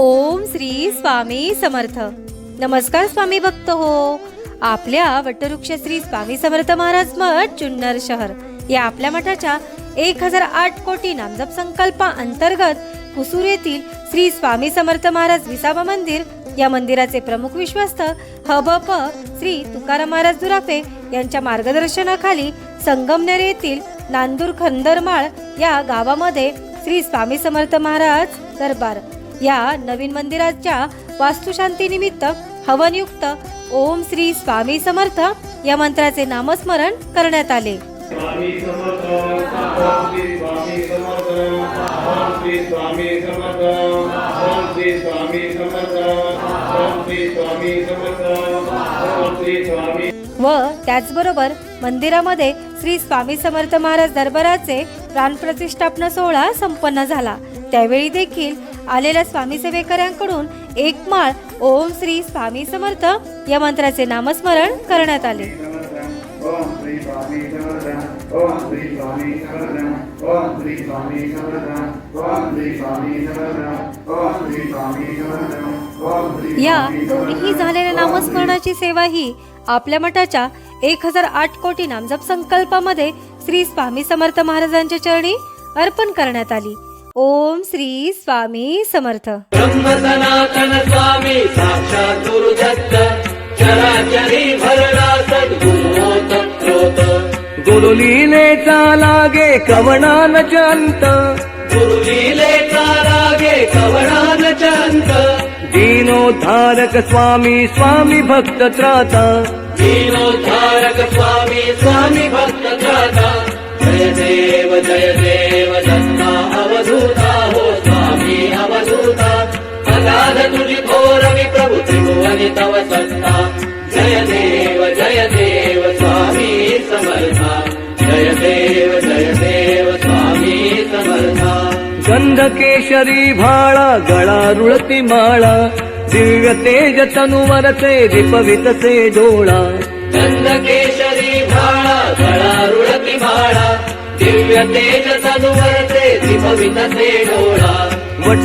ओम श्री स्वामी समर्थ. नमस्कार स्वामी भक्त हो. आपल्या वटवृक्ष श्री स्वामी समर्थ महाराज मठ जुन्नर शहर. या आपल्या मठाच्या एक हजार आठ कोटी नामजप संकल्पा अंतर्गत कुसूर येथील श्री स्वामी समर्थ महाराज विसावा मंदिर या मंदिराचे प्रमुख विश्वस्त हबप श्री तुकाराम महाराज दुराफे यांच्या मार्गदर्शनाखाली संगमनेर येथील नांदूर खंदरमाळ या गावामध्ये श्री स्वामी समर्थ महाराज दरबार या नवीन मंदिराच्या वास्तुशांतीनिमित्त हवनयुक्त ओम श्री स्वामी समर्थ या मंत्राचे नामस्मरण करण्यात आले. व त्याचबरोबर मंदिरामध्ये श्री स्वामी समर्थ महाराज दरबाराचे प्राणप्रतिष्ठापना सोहळा संपन्न झाला. त्यावेळी देखील आलेल्या स्वामी सेवेकऱ्यांकडून एक माळ ओम श्री स्वामी समर्थ या मंत्राचे नामस्मरण करण्यात आले. या दोन्ही झालेल्या नामस्मरणाची सेवा ही आपल्या मठाच्या एक हजार आठ कोटी नामजप संकल्पामध्ये श्री स्वामी समर्थ महाराजांच्या चरणी अर्पण करण्यात आली. ओम श्री स्वामी समर्थ. ब्रह्म सनातन स्वामी साक्षात गुरुदत्त। चराचरी भरणा सद्गुणोत प्रोत गुरुलीलेचा लागे कवणान चंत गुरुलीलेचा रागे कवणान चंत दीनोद्धारक स्वामी स्वामी भक्त त्राता। दीनोद्धारक स्वामी स्वामी भक्त त्राता। जय देव जय सत्ता जय देव जय देव स्वामी समर्था। जय देव जय देव स्वामी समर्था। गंध केशरी भाळा गळा रुळती माळा दिव्य तेज तनुवरचे रिपवितसे डोळा। गंधकेशरी भाळा गळा रुळती भाळा दिव्य तेज तनुवरते दिभवितसे डोळा।